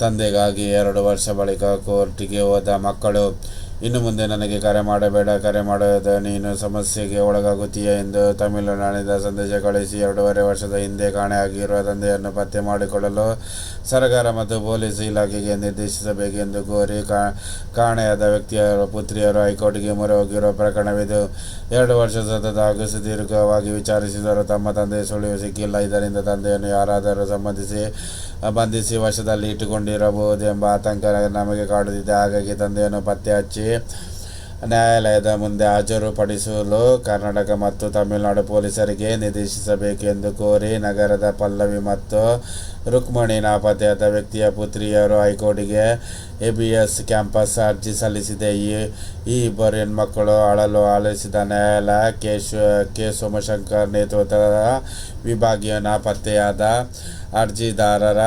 ತಂದೆಗಾಗಿ ಎರಡು ವರ್ಷ ಬಳಿಕ ಕೋರ್ಟಿಗೆ ಹೋದ ಮಕ್ಕಳು ಇನ್ನು ಮುಂದೆ ನನಗೆ ಕರೆ ಮಾಡಬೇಡ, ಕರೆ ಮಾಡದ ನೀನು ಸಮಸ್ಯೆಗೆ ಒಳಗಾಗುತ್ತೀಯ ಎಂದು ತಮಿಳುನಾಡಿನ ಸಂದೇಶ ಕಳುಹಿಸಿ ಎರಡೂವರೆ ವರ್ಷದ ಹಿಂದೆ ಕಾಣೆಯಾಗಿರುವ ತಂದೆಯನ್ನು ಪತ್ತೆ ಮಾಡಿಕೊಳ್ಳಲು ಸರ್ಕಾರ ಮತ್ತು ಪೊಲೀಸ್ ಇಲಾಖೆಗೆ ನಿರ್ದೇಶಿಸಬೇಕೆಂದು ಕೋರಿ ಕಾಣೆಯಾದ ವ್ಯಕ್ತಿಯರ, ಪುತ್ರಿಯರು ಹೈಕೋರ್ಟ್ಗೆ ಮೊರೆ ಹೋಗಿರುವ ಪ್ರಕರಣವಿದು. ಎರಡು ವರ್ಷ ಸತತ ಸುದೀರ್ಘವಾಗಿ ವಿಚಾರಿಸಿದರೂ ತಮ್ಮ ತಂದೆ ಸುಳಿವು ಸಿಕ್ಕಿಲ್ಲ. ಇದರಿಂದ ತಂದೆಯನ್ನು ಯಾರಾದರೂ ಸಂಬಂಧಿಸಿ, ಬಂಧಿಸಿ ವಶದಲ್ಲಿ ಇಟ್ಟುಕೊಂಡಿರಬಹುದೆಂಬ ಆತಂಕ ನಮಗೆ ಕಾಡುತ್ತಿದೆ. ಹಾಗಾಗಿ ತಂದೆಯನ್ನು ಪತ್ತೆ ಹಚ್ಚಿ ನ್ಯಾಯಾಲಯದ ಮುಂದೆ ಹಾಜರುಪಡಿಸಲು ಕರ್ನಾಟಕ ಮತ್ತು ತಮಿಳುನಾಡು ಪೊಲೀಸರಿಗೆ ನಿರ್ದೇಶಿಸಬೇಕೆಂದು ಕೋರಿ ನಗರದ ಪಲ್ಲವಿ ಮತ್ತು ರುಕ್ಮಣಿ ನಾಪತ್ತೆಯಾದ ವ್ಯಕ್ತಿಯ ಪುತ್ರಿಯರು ಹೈಕೋರ್ಟ್ಗೆ ಎಬಿಎಸ್ ಕ್ಯಾಂಪಸ್ ಅರ್ಜಿ ಸಲ್ಲಿಸಿದೆ. ಈ ಈ ಇಬ್ಬರು ಹೆಣ್ಮಕ್ಕಳು ಅಳಲು ಆಲಿಸಿದ ನ್ಯಾಯಾಲಯ ಕೆ ಕೆ ಸೋಮಶಂಕರ್ ನೇತೃತ್ವದ ವಿಭಾಗೀಯ ನಾಪತ್ತೆಯಾದ ಅರ್ಜಿದಾರರ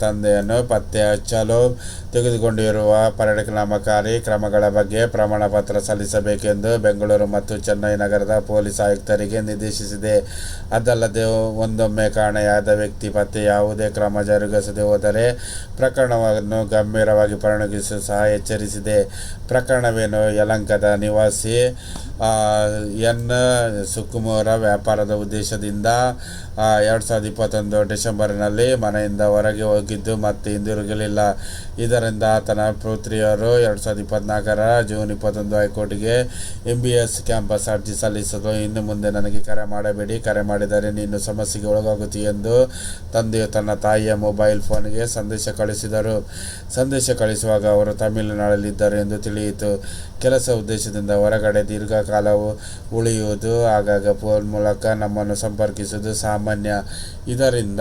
ತಂದೆಯನ್ನು ಪತ್ತೆ ಹಚ್ಚಲು ತೆಗೆದುಕೊಂಡಿರುವ ಪರಿಣಾಮಕಾರಿ ಕ್ರಮಗಳ ಬಗ್ಗೆ ಪ್ರಮಾಣ ಪತ್ರ ಸಲ್ಲಿಸಬೇಕೆಂದು ಬೆಂಗಳೂರು ಮತ್ತು ಚೆನ್ನೈ ನಗರದ ಪೊಲೀಸ್ ಆಯುಕ್ತರಿಗೆ ನಿರ್ದೇಶಿಸಿದೆ. ಅದಲ್ಲದೆ ಒಂದೊಮ್ಮೆ ಕಾಣೆಯಾದ ವ್ಯಕ್ತಿ ಪತ್ತೆ ಯಾವುದೇ ಕ್ರಮ ಜರುಗಿಸದೆ ಹೋದರೆ ಪ್ರಕರಣವನ್ನು ಗಂಭೀರವಾಗಿ ಪರಿಣಗಿಸಲು ಸಹ ಎಚ್ಚರಿಸಿದೆ. ಪ್ರಕರಣವೇನು? ಯಲಂಕದ ನಿವಾಸಿ ಎನ್, ಸುಕುಮಾರ ವ್ಯಾಪಾರದ ಉದ್ದೇಶದಿಂದ ಎರಡು ಸಾವಿರದ ಇಪ್ಪತ್ತೊಂದು ಡಿಸೆಂಬರ್ನಲ್ಲಿ ಮನೆಯಿಂದ ಹೊರಗೆ ಹೋಗಿದ್ದು ಮತ್ತೆ ಹಿಂದಿರುಗಲಿಲ್ಲ. ಇದರಿಂದ ಆತನ ಪುತ್ರಿಯರು ಎರಡು ಸಾವಿರದ ಇಪ್ಪತ್ನಾಲ್ಕರ ಜೂನ್ ಇಪ್ಪತ್ತೊಂದು ಹೈಕೋರ್ಟ್ಗೆ ಎಂ ಬಿ ಎಸ್ ಕ್ಯಾಂಪಸ್ ಅರ್ಜಿ ಸಲ್ಲಿಸಲು ಇನ್ನು ಮುಂದೆ ನನಗೆ ಕರೆ ಮಾಡಬೇಡಿ, ಕರೆ ಮಾಡಿದರೆ ನೀನು ಸಮಸ್ಯೆಗೆ ಒಳಗಾಗುತ್ತಿ ಎಂದು ತಂದೆಯು ತನ್ನ ತಾಯಿಯ ಮೊಬೈಲ್ ಫೋನ್ಗೆ ಸಂದೇಶ ಕಳಿಸಿದರು. ಸಂದೇಶ ಕಳಿಸುವಾಗ ಅವರು ತಮಿಳುನಾಡಲ್ಲಿದ್ದರು ಎಂದು ತಿಳಿಯಿತು. ಕೆಲಸ ಉದ್ದೇಶದಿಂದ ಹೊರಗಡೆ ದೀರ್ಘಕಾಲವು ಉಳಿಯುವುದು. ಆಗಾಗ ಫೋನ್ ಮೂಲಕ ನಮ್ಮನ್ನು ಸಂಪರ್ಕಿಸುವುದು ಸಾಮಾನ್ಯ. ಇದರಿಂದ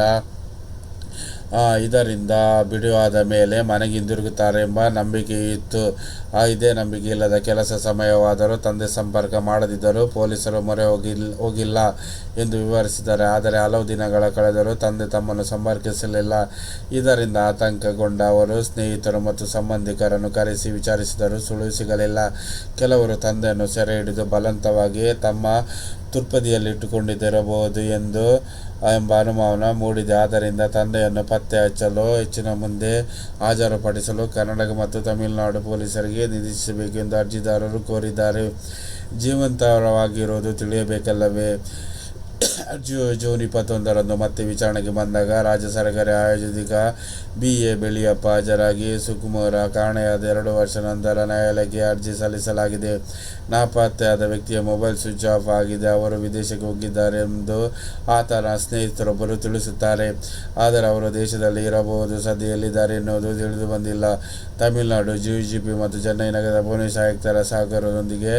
ಇದರಿಂದ ಬಿಡುವಾದ ಮೇಲೆ ಮನೆಗೆ ಹಿಂದಿರುಗುತ್ತಾರೆ ಎಂಬ ನಂಬಿಕೆ ಇತ್ತು. ಇದೇ ನಂಬಿಕೆ ಇಲ್ಲದ ಕೆಲಸ ಸಮಯವಾದರೂ ತಂದೆ ಸಂಪರ್ಕ ಮಾಡದಿದ್ದರೂ ಪೊಲೀಸರು ಮೊರೆ ಹೋಗಿಲ್, ಹೋಗಿಲ್ಲ ಎಂದು ವಿವರಿಸಿದ್ದಾರೆ. ಆದರೆ ಹಲವು ದಿನಗಳ ಕಳೆದರೂ ತಂದೆ ತಮ್ಮನ್ನು ಸಂಪರ್ಕಿಸಲಿಲ್ಲ. ಇದರಿಂದ ಆತಂಕಗೊಂಡ ಅವರು ಸ್ನೇಹಿತರು ಮತ್ತು ಸಂಬಂಧಿಕರನ್ನು ಕರೆಸಿ ವಿಚಾರಿಸಿದರೂ ಸುಳಿವು ಸಿಗಲಿಲ್ಲ. ಕೆಲವರು ತಂದೆಯನ್ನು ಸೆರೆ ಹಿಡಿದು ಬಲವಂತವಾಗಿ ತಮ್ಮ ತುರ್ಪದಿಯಲ್ಲಿಟ್ಟುಕೊಂಡಿದ್ದಿರಬಹುದು ಎಂದು ಎಂಬ ಅನುಮಾನ ಮೂಡಿದೆ. ಆದ್ದರಿಂದ ತಂದೆಯನ್ನು ಪತ್ತೆ ಹಚ್ಚಲು, ಹೆಚ್ಚಿನ ಮುಂದೆ ಹಾಜರುಪಡಿಸಲು ಕರ್ನಾಟಕ ಮತ್ತು ತಮಿಳುನಾಡು ಪೊಲೀಸರಿಗೆ ನಿರ್ದೇಶಿಸಬೇಕೆಂದು ಅರ್ಜಿದಾರರು ಕೋರಿದ್ದಾರೆ. ಜೀವಂತವಾಗಿರುವುದು ತಿಳಿಯಬೇಕಲ್ಲವೇ? ಜೂನ್ ಇಪ್ಪತ್ತೊಂದರಂದು ಮತ್ತೆ ವಿಚಾರಣೆಗೆ ಬಂದಾಗ ರಾಜ್ಯ ಸರ್ಕಾರಿ ಆಯೋಜಿತ ಬಿ ಎ ಬೆಳಿಯಪ್ಪ ಹಾಜರಾಗಿ ಸುಕುಮಾರ ಕಾಣೆಯಾದ ಎರಡು ವರ್ಷ ನಂತರ ನ್ಯಾಯಾಲಯಕ್ಕೆ ಅರ್ಜಿ ಸಲ್ಲಿಸಲಾಗಿದೆ. ನಾಪತ್ತೆಯಾದ ವ್ಯಕ್ತಿಯ ಮೊಬೈಲ್ ಸ್ವಿಚ್ ಆಫ್ ಆಗಿದೆ. ಅವರು ವಿದೇಶಕ್ಕೆ ಹೋಗಿದ್ದಾರೆ ಎಂದು ಆತನ ಸ್ನೇಹಿತರೊಬ್ಬರು ತಿಳಿಸುತ್ತಾರೆ. ಆದರೆ ಅವರು ದೇಶದಲ್ಲಿ ಇರಬಹುದು, ಸದ್ಯದಲ್ಲಿದ್ದಾರೆ ಎನ್ನುವುದು ತಿಳಿದು ಬಂದಿಲ್ಲ. ತಮಿಳುನಾಡು ಜಿಜಿಪಿ ಮತ್ತು ಚೆನ್ನೈ ನಗರದ ಪೊಲೀಸ್ ಆಯುಕ್ತರ ಸಹಕಾರದೊಂದಿಗೆ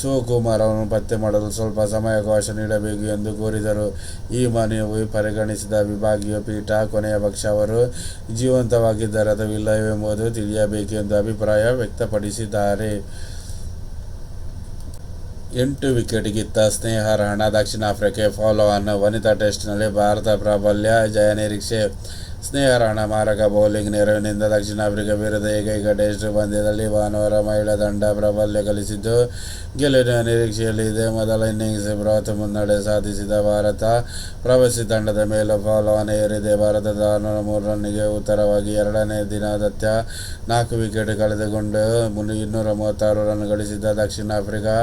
ಸುಕುಮಾರ್ ಅವರನ್ನು ಪತ್ತೆ ಮಾಡಲು ಸ್ವಲ್ಪ ಸಮಯಾವಕಾಶ ನೀಡಬೇಕು ಎಂದು ಕೋರಿದರು. ಈ ಮನವಿ ಪರಿಗಣಿಸಿದ ವಿಭಾಗೀಯ ಪೀಠ, ಕೊನೆಯ ಪಕ್ಷ ಅವರು ಜೀವಂತವಾಗಿದ್ದಾರೆ ಅಥವಾ ತಿಳಿಯಬೇಕು ತಿಳಿಯಬೇಕೆಂದು ಅಭಿಪ್ರಾಯ ವ್ಯಕ್ತಪಡಿಸಿದ್ದಾರೆ. ಎಂಟು wicket ಗಿತ್ತ Sneha Rana, Dakshina ಆಫ್ರಿಕೆ follow on ವನಿತಾ ಟೆಸ್ಟ್ನಲ್ಲಿ ಭಾರತ ಪ್ರಾಬಲ್ಯ ಜಯ ನಿರೀಕ್ಷೆ ಸ್ನೇಹ ರಾಣಾ ಮಾರಕ, ಬೌಲಿಂಗ್ ನೆರವಿನಿಂದ ದಕ್ಷಿಣ ಆಫ್ರಿಕಾ ವಿರುದ್ಧ ಏಕೈಕ ಟೆಸ್ಟ್ ಪಂದ್ಯದಲ್ಲಿ ಭಾನುವಾರ ಮಹಿಳಾ ತಂಡ ಪ್ರಾಬಲ್ಯ ಗಳಿಸಿದ್ದು. ಗೆಲುವಿನ ನಿರೀಕ್ಷೆಯಲ್ಲಿದೆ ಮೊದಲ ಇನ್ನಿಂಗ್ಸ್ ಬೃಹತ್ ಮುನ್ನಡೆ ಸಾಧಿಸಿದ ಭಾರತ. ಪ್ರವಾಸಿ ತಂಡದ ಮೇಲೆ ಫಾಲೋ ಏರಿದೆ. ಭಾರತದ ಆರುನೂರ ಮೂರು ರನ್ನಿಗೆ ಉತ್ತರವಾಗಿ ಎರಡನೇ ದಿನದತ್ಯ ನಾಲ್ಕು ವಿಕೆಟ್ ಕಳೆದುಕೊಂಡು ಇನ್ನೂರ ಮೂವತ್ತಾರು ರನ್ ಗಳಿಸಿದ್ದ ದಕ್ಷಿಣ ಆಫ್ರಿಕಾ.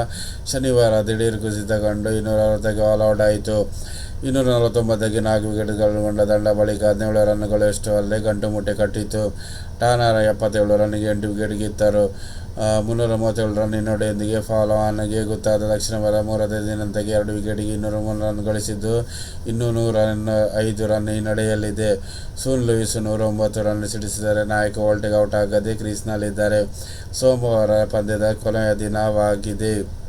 ಶನಿವಾರ ದಿಢೀರ್ ಕುಸಿತ ಕಂಡು ಇನ್ನೂರ ಅರವತ್ತಕ್ಕೆ ಆಲ್ಔಟ್ ಆಯಿತು. ಇನ್ನೂರ ನಲವತ್ತೊಂಬತ್ತಕ್ಕೆ ನಾಲ್ಕು ವಿಕೆಟ್ಗಳನ್ನೊಳಗೊಂಡ ತಂಡ ಬಳಿಕ ಹದಿನೇಳು ರನ್ಗಳಷ್ಟು ಅಲ್ಲೇ ಗಂಟು ಮುಟ್ಟೆ ಕಟ್ಟಿತು ಟಾನರ ಎಪ್ಪತ್ತೇಳು ರನ್ನಿಗೆ ಎಂಟು ವಿಕೆಟ್ ಗಿತ್ತರು ಮುನ್ನೂರ ಮೂವತ್ತೇಳು ರನ್ ಹಿನ್ನಡೆಯೊಂದಿಗೆ ಫಾಲೋ ಆನ್ಗೆ ಗೊತ್ತಾದ ದಕ್ಷಿಣ ಭಾರತ ಮೂರನೇ ದಿನಂತಕ್ಕೆ ಎರಡು ವಿಕೆಟ್ಗೆ ಇನ್ನೂರ ಮೂರು ರನ್ ಗಳಿಸಿದ್ದು ಇನ್ನೂ ನೂರ ಐದು ರನ್ ಹಿನ್ನಡೆಯಲ್ಲಿದೆ ಸೂನ್ ಲೂಯಿಸ್ ನೂರ ಒಂಬತ್ತು ರನ್ ಸಿಡಿಸಿದರೆ ನಾಯಕ ವೋಲ್ಟೆಗೆ ಔಟ್ ಆಗದೆ ಕ್ರೀಸ್ನಲ್ಲಿದ್ದಾರೆ. ಸೋಮವಾರ ಪಂದ್ಯದ ಕೊನೆಯ ದಿನವಾಗಿದೆ.